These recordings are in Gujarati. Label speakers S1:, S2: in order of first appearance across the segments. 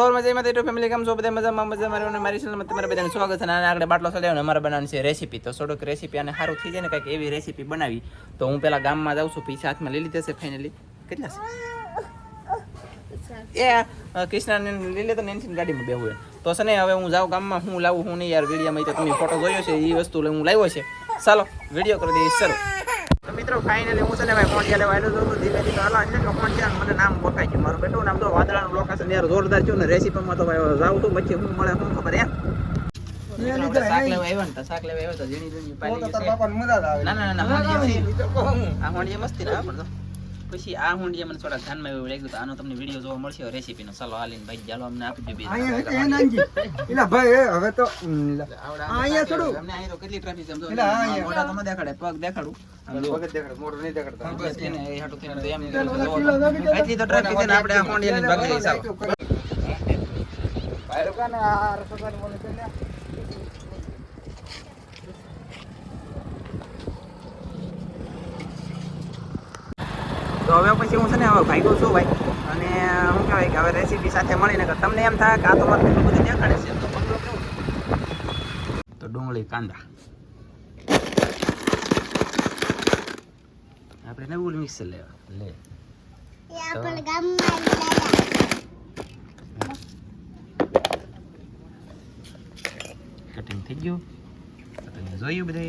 S1: ઓર ફેમિલી કેમ બધા મજામાં મજામાં અને મારી ચેનલમાં તમારા બધાનું સ્વાગત અને આગળ બાટલો સજાવ્યો અને અમારે બનાવવાની છે રેસીપી તો થોડોક રેસીપી અને સારું થઈ જાય ને કંઈક એવી રેસીપી બનાવી. તો હું પેલા ગામમાં જાઉં છું પૈસા હાથમાં લઈ છે ફાઇનલી કેટલા છે? એ કૃષ્ણાને લઈ લેતો ને એની ગાડીમાં બેહું. તો છે હવે હું જાઉં ગામમાં, હું લાવું, હું નહીં યાર, વિડીયોમાં તો તમે ફોટો જોયો છે એ વસ્તુ હું લાવ્યો છે. ચાલો, વીડિયો કરી દઈશ શરૂ. મિત્રો ફાઇનલી હું છે ને ભાઈ ફોન લેવા આવ્યો હતો ધીમે ધીમે હાલા છે કે ફોન છે મને નામ બકાઈ છે મારું બેટું નામ તો વાદળાનું લોકેશન યાર જોરદાર છે ને રેસીપીમાં તો ભાઈ જાઉં તો પછી હું મળે શું ખબર શાક લેવા આવ્યા ને શાક લેવા આવ્યા તો ઝીણી ના ના ના મસ્તી ના પણ તો. પછી આ હોંડિયા મને થોડા ધ્યાનમાં એવું લાગ્યું આનો તમને વીડિયો જોવા મળશે રેસીપીનો ચાલો હાલીને ભાઈ ચાલો અમને આપી દો બે
S2: હવે તો અહીંયા થોડું.
S1: અમને અહીં તો કેટલી ટ્રાફિક છે આમ જો.
S2: એટલે આ અહીંયા.
S1: મોઢા તો ન દેખાડે પગ દેખાડું આમ જો.
S2: મોઢું નહીં દેખાડતા.
S1: બસ એને એ હાટું થઈને તો એમ
S2: ચાલો,
S1: જોવો
S2: કિલો
S1: તો.
S2: લાગી જાય.
S1: એટલી તો ટ્રાફિક છે ને આપણે આ હોંડિયાની ભાગ લઈએ ચાલો
S2: ભાઈ લોકોને આ રસોડાની બોલે છે ને.
S1: તો હવે પછી હું છે ને હવે ભાગ્યો છું ભાઈ. અને શું કહેવાય કે હવે રેસીપી સાથે મળીને કે તમને એમ થાય કે આ તો કેટલું બધું દેખાડે છે તો ડુંગળી કાંદા. આપણે નવું મિક્સર લેવા લે. કટિંગ થઈ ગયું. તમે જોયું બધે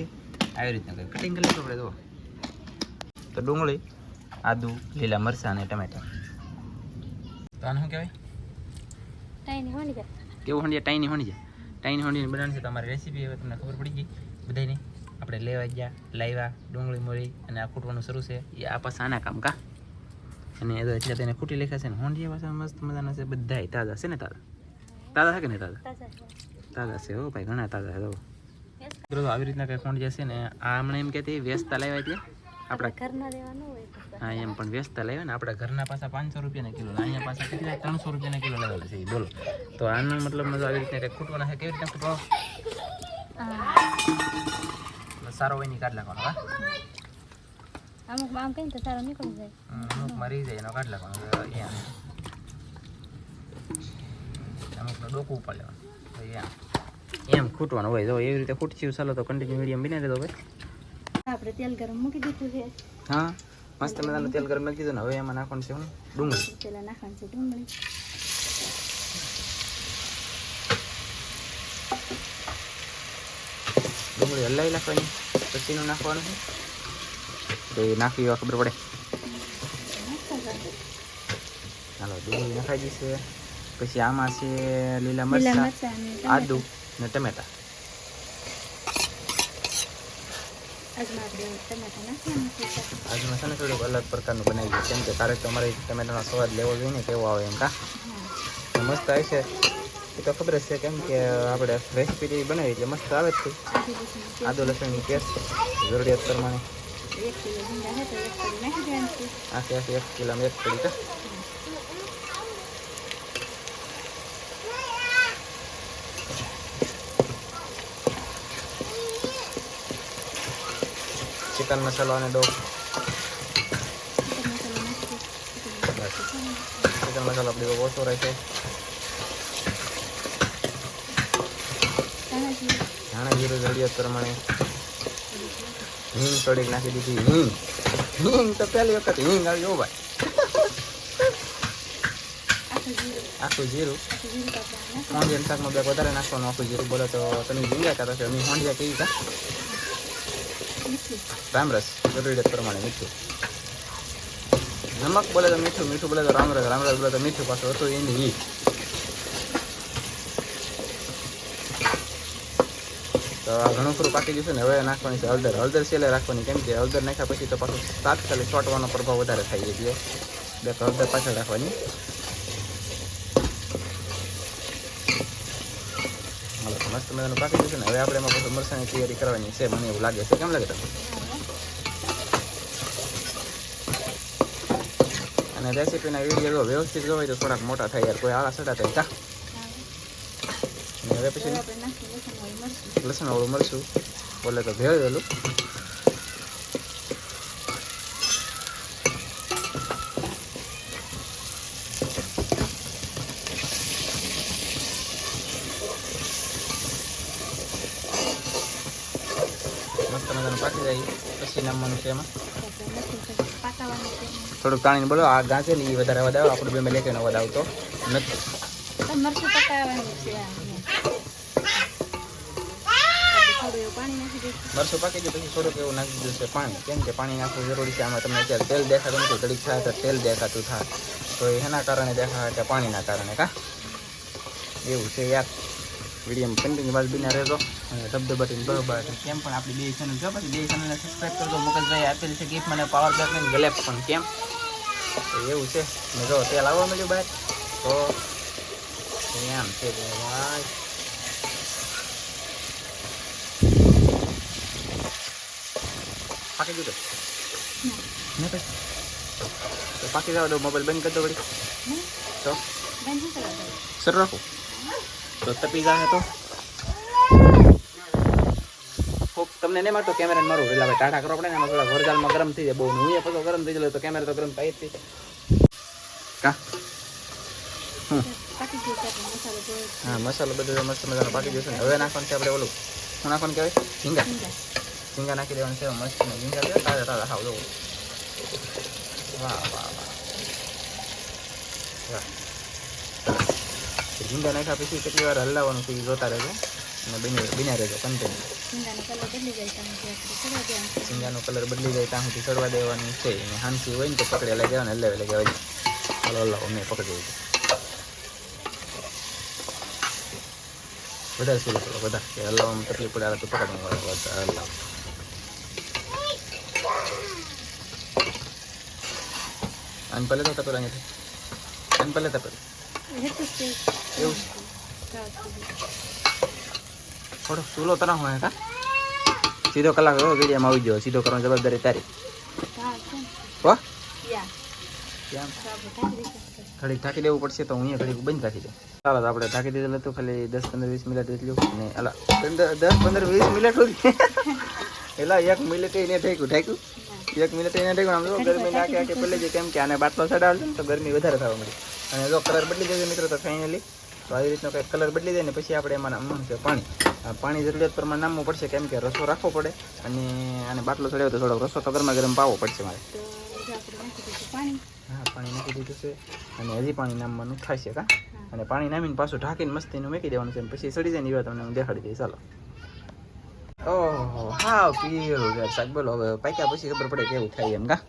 S1: આવી રીતના કટિંગ કરી આપણે તો ડુંગળી. આદુ લીલા મરચાં અને ટમેટા. તો આને શું કહેવાય? કેવું હોંડિયા ટાઈની છે? ટાઈની હોણી બનાવવાની છે. તમારી રેસીપી હવે તમને ખબર પડી ગઈ. બધાની આપણે લેવા ગયા લાવ્યા ડુંગળી મોરી અને આ ખૂટવાનું શરૂ છે. એ આ પાસે આના કામ કા? અને એ તો એટલે તેને ખૂટી લખ્યા છે ને હોંડિયા પાછા મસ્ત મજાના છે બધા તાજા છે ને તાજા? તાજા છે કે નહીં તાજા?
S3: તાજા છે.
S1: હો ભાઈ ઘણા તાજા છે તો આવી રીતના કંઈ હોંડિયા છે ને આ હમણાં એમ કહેતી વ્યસ્તતા લાવ્યા એટલે આપણા
S3: ઘરના દેવા હોય
S1: હા એમ પણ વ્યસ્ત લાવ્યા ને. આપણા ઘરના પાછા પાંચસો રૂપિયાના કિલો અહીંયા પાછા કેટલા? ત્રણસો રૂપિયાના કિલો લાવેલા છે બોલો. તો આનો મતલબ મજા આવી રીતે કંઈક ખૂટવાના છે? કેવી રીતે ખૂટવા? સારો હોયની કાઢ નાખવાનો હા?
S3: અમુક આમ કઈ તો સારો નીકળી જાય.
S1: અમુક મરી જાય એનો કાઢ નાખવાનો અહીંયા. અમુકનો ડોકું ઉપાડ લેવાનું એમ ખૂટવાનું હોય જો એવી રીતે ખૂટશું ચાલો તો કન્ટિન્યુ મીડિયમ બની દેતો ભાઈ.
S3: આપણે તેલ ગરમ મૂકી દીધું છે.
S1: હા મસ્ત મજાનું તેલ ગરમ મૂકી દીધું ને હવે એમાં નાખવાનું છે હું. ડુંગળી.
S3: પેલા નાખવાનું છે ડુંગળી.
S1: ડુંગળી હલાવી નાખવાની પછીનું નાખવાનું છે. તો એ નાખી એવા ખબર પડે. ચાલો ડુંગળી નાખાઈ દઈશે પછી આમાં છે લીલા મરચાં આદુ ને ટમેટા.
S3: આજમાં આપણે ટમાટા નાખવાનું
S1: આજમાં છે ને થોડુંક અલગ પ્રકારનું બનાવી છે કેમ કે કારણ કે અમારે ટમેટાનો સ્વાદ લેવો જોઈએ ને કેવો આવે એમ કા? મસ્ત આવે છે. એ તો ખબર જ છે કેમ કે આપણે રેસીપી જેવી બનાવી એટલે મસ્ત આવે જ છે.
S3: આદુ લસણની
S1: પેસ્ટ જરૂરિયાત પ્રમાણે.
S3: કિલો
S1: આખી આખી એક કિલોમાં એક પડી ચિકન મસાલો અને ડો
S3: ચિકન મસાલો
S1: આપણી ઓછો રહેશે
S3: ધાણા જીરું
S1: જરૂરિયાત પ્રમાણે હિંગ થોડીક નાખી દીધી હિંગ હિંગ તો પહેલી વખત હિંગ આવી હો ભાઈ
S3: આખું જીરું
S1: હોંડિયા શાકમાં બે વધારે નાખવાનું આખું જીરું બોલો તો તમે જીંગા કરતા છો અમે હોંડિયા કેવી
S3: મીઠું
S1: રામરસ જરૂરિયાત પ્રમાણે મીઠું. નમક બોલે તો મીઠું મીઠું બોલે તો રામરસ રામરસ બોલે તો મીઠું. પાછું હતું એની ઘી તો આ ઘણું ખરું પાકી છે ને, હવે નાખવાની છે હળદર. હળદર છેલ્લે રાખવાની કેમ કે હળદર નાખ્યા પછી તો પાછું તાત્કાલિક ચોંટવાનો પ્રભાવ વધારે થાય એટલે બે હળદર પાછળ રાખવાની હાલો તો મસ્ત મજાનું પાકી ગયું ને હવે આપણે એમાં બધું મરસાની તૈયારી કરવાની છે મને એવું લાગે છે. કેમ લાગે તમને? અને રેસીપીના વીડિયો વ્યવસ્થિત જોવાય તો થોડાક મોટા થાય યાર કોઈ આળા સડા થાય. કા હવે પછી
S3: લસણ વાળી
S1: મળશું બોલે તો ભેળ પછી નામવાનું છે એમાં. થોડુંક પાણી બોલો, આ ગાંચેલી એ વધારે વધારે, આપણું બે લેકે નો વધાવતો નથી.
S3: વરસો નાખી
S1: પાકી ગયું પછી થોડુંક એવું નાખી દીધું છે પાણી. કેમ કે પાણી નાખવું જરૂરી છે, આમાં તમને અત્યારે તેલ દેખાતું નથી, ઘડીક થાય તો તેલ દેખાતું થાય. તો એના કારણે દેખાય કે પાણીના કારણે કા? એવું છે યાર વીડિયો કન્ટિન્યુ બાદ બિના રહેજો. અને ધબધબાટીને બરોબર કેમ પણ આપણી બે ચેનલ જો પછી બે ચેનલને સબસ્ક્રાઈબ કરજો. મુકેશભાઈ આપેલ છે ગિફ્ટ મને પાવર બેક ને ગલેપ પણ કેમ? એવું છે. ને જો તેલ આવવા મળ્યું બહાર. તો એમ છે ભાઈ. પાકી ગયું ને. પછી પાકી? જાવ દો મોબાઈલ બંધ કરી દો વળી. તો? સર રાખો. તો તપી જાય તો. ફોક તમને નહીં મારતો કેમેરા મારું એટલે હવે ટાટા કરવા પડે ને એમાં થોડા વરગાલમાં ગરમ થઈ જાય. બહુ હું એ પછી ગરમ થઈ જાય તો કેમેરા તો ગરમ થાય જ તે કા?
S3: પાકી ગયું છે આપણે મસાલો જોયો છે.
S1: હા મસાલો બધો મસ્ત મજાનો પાકી જશે ને. હવે નાખવાનું છે આપણે ઓલું. શું નાખવાનું કહેવાય? ઝીંગા.
S3: ઝીંગા.
S1: ઝીંગા નાખી દેવાનું છે મસ્ત ને ઝીંગા છે. તાજા તાજા ખાવ દો વાહ વાહ. વાહ. વાહ નાખ્યા પછી કેટલી વાર હલાવવાનું છે એ જોતા રહેજો. અને બની બન્યા રહેજો કન્ટિન્યુ
S3: ઝીંગાનો કલર બદલી જાય
S1: ત્યાં સુધી ચડવા દેવાનું. છે. અને હાંસી હોય ને તો પકડે લઈ જવાનું એટલે લઈ કહેવાય હલો હલાવો મેં પકડી દીધું વધારે કરો વધારે. કે હલાવવામાં તકલીફ પડે તો પકડવાનું હલાવો. અને પહેલે તો તપેલા અહીંયાથી અને પહેલે તપેલા. એવું. થોડો ચૂલો તરા હોય કા? સીધો કલાક હોય વિડીયોમાં આવી ગયો સીધો કરવાની જવાબદારી તારી.
S3: હા, છે ને?
S1: હો
S3: યા.
S1: કેમ
S3: તો આપણે ઢાંકી
S1: દેવું પડશે તો હું અહીંયા ઘડી બંધ રાખી દઉં. ચાલો તો આપણે ઢાંકી દીધેલું હતું ખાલી દસ પંદર વીસ મિનિટ એટલું ને અલા દસ પંદર વીસ મિનિટ સુધી. એલા એક મિનિટ એને ઢાંક્યું ઢાંક્યું? એક મિનિટ એને ઢાંક્યું આમ જો ગરમી નાખે આખી પડી જાય કેમ કે આને બાટલો ચડાવશે ને તો ગરમી વધારે થવા મળી અને જો કલર બદલી જશે મિત્રો તો ફાઇનલી તો આવી રીતનો કંઈક કલર બદલી જાય ને પછી આપણે એમાં નામવાનું છે પાણી. પાણી જરૂરિયાત પ્રમાણે નામવું પડશે કેમ કે રસો રાખવો પડે અને આને બાટલો ચડાવ્યો તો થોડોક રસો તો ગરમા ગરમ પાવો પડશે મારે. હા પાણી નાખી દીધું છે અને હજી પાણી નામવાનું થશે કા. અને પાણી નામીને પાછું ઢાંકીને મસ્તીનું મૂકી દેવાનું છે પછી સડી જાય ને એવા તમને હું દેખાડી દઈશ. ચાલો ઓહો હા પીળું છે શાક. બોલો હવે પાક્યા પછી ખબર પડે કેવું થાય એમ કા.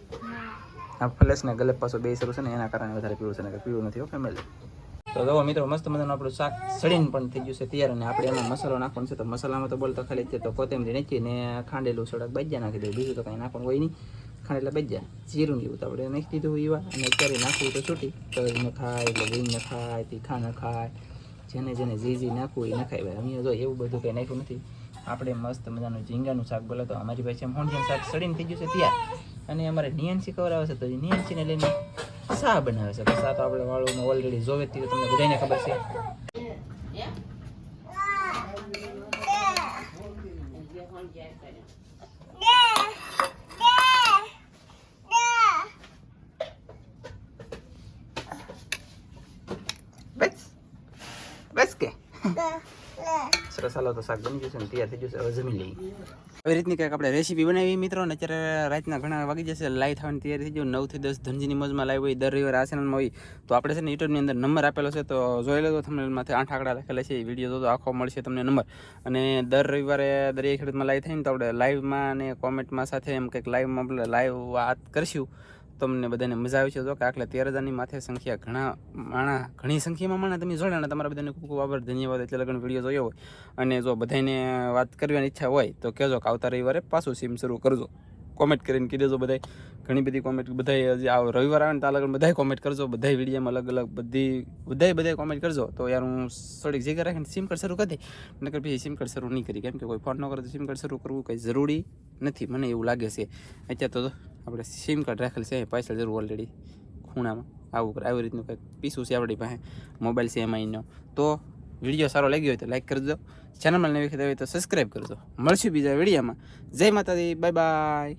S1: આ ફ્લેશને ગલે પાછો બે શરૂ છે ને એના કારણે વધારે પીળું છે ને પીળું નથી ફેમિલી તો જો મિત્રો, મસ્ત મજાનું આપણું શાક સડીને પણ થઈ ગયું છે તૈયાર અને આપણે એમાં મસાલો નાખવાનો છે. તો મસાલામાં તો બોલતો ખાલી છે. તો કોથમીર નાખીને ખાંડેલું સડક બજ્યા નાખી દઉં. બીજું તો કાંઈ નાખવાનું હોય નહીં. ખાંડેલા બજ્યા જીરું ને તો આપણે નાખી દીધું એવા અને અત્યારે નાખવું તો છૂટી. તળીને ખાય, એટલે રીંગને ખાય, તીખા ન ખાય. જેને જેને જે જે નાખવું એ નખાય. ભાઈ અમે જો એવું બધું કંઈ નાખ્યું નથી. આપણે મસ્ત મજાનું ઝીંગાનું શાક બોલો તો. અમારી પાસે એમ હોંડિયાનું શાક સડીને થઈ ગયું છે તૈયાર. અને અમારે નિયન્સી કવર આવે છે. તો નિયન્સીને લઈને શા બનાવે છે તો શા તો આપણે વાળુમાં ઓલરેડી જોવે જ તે તમને બધાને ખબર છે બસ બસ કે સરસ તો શાક બની જશે ને તૈયાર થઈ જશે, હવે જમી લઈએ. આવી રીતની કંઈક આપણે રેસીપી બનાવી મિત્રો ને અત્યારે રાતના ઘણા વાગી જશે લાઈવ થવાની તૈયારી થઈ જાય નવથી દસ ધનજીની મોજમાં લાઈવ હોય, દર રવિવાર આ હોય, તો આપણે છે ને યુટ્યુબની અંદર નંબર આપેલો છે, તો જોઈ લેજો તમને માથે આઠ આંકડા લખેલા છે, એ વીડિયો તો આખો મળશે તમને નંબર. અને દર રવિવારે દરિયા ખેડૂતમાં લાઈવ થઈને તો આપણે લાઈવમાં અને કોમેન્ટમાં સાથે એમ કંઈક લાઈવમાં આપણે લાઈવ વાત કરીશું. તમને બધાને મજા આવી છે. જો કે આટલા તેર હજારની માથે સંખ્યા ઘણા માણા, ઘણી સંખ્યામાં માણા તમે જોડ્યા અને તમારા બધાને ખૂબ ખૂબ આભાર, ધન્યવાદ. એટલે લગ્ન વીડિયો જોયો હોય અને જો બધાને વાત કરવાની ઈચ્છા હોય તો કહેજો કે આવતા રવિવારે પાછું સીમ શરૂ કરજો. કોમેન્ટ કરીને કહી દેજો બધાય. ઘણી બધી કોમેન્ટ હજી આ રવિવાર આવે ને ત્યાં લગન બધાય કોમેન્ટ કરજો. બધાય વિડીયોમાં અલગ અલગ બધી, બધાય બધાય કોમેન્ટ કરજો. તો યાર હું થોડીક જગ્યા રાખીને સિમ કાર્ડ શરૂ કરી નકર પછી સિમ કાર્ડ શરૂ નહીં કરી. કેમ કે કોઈ ફોન ન કરે તો સિમ કાર્ડ શરૂ કરવું કંઈ જરૂરી નથી. મને એવું લાગે છે. અત્યારે તો આપણે સિમ કાર્ડ રાખેલ છે, પાછળ જરૂર ઓલરેડી ખૂણામાં. આવું આવી રીતનું કંઈક પીસું છે આપણી પાસે મોબાઈલ છે, એમાં એનો. તો વીડિયો સારો લાગ્યો હોય તો લાઈક કરજો ચેનલમાં નવી વખત હોય તો સબસ્ક્રાઈબ કરજો મળશું બીજા વિડીયોમાં. જય માતાજી બાય બાય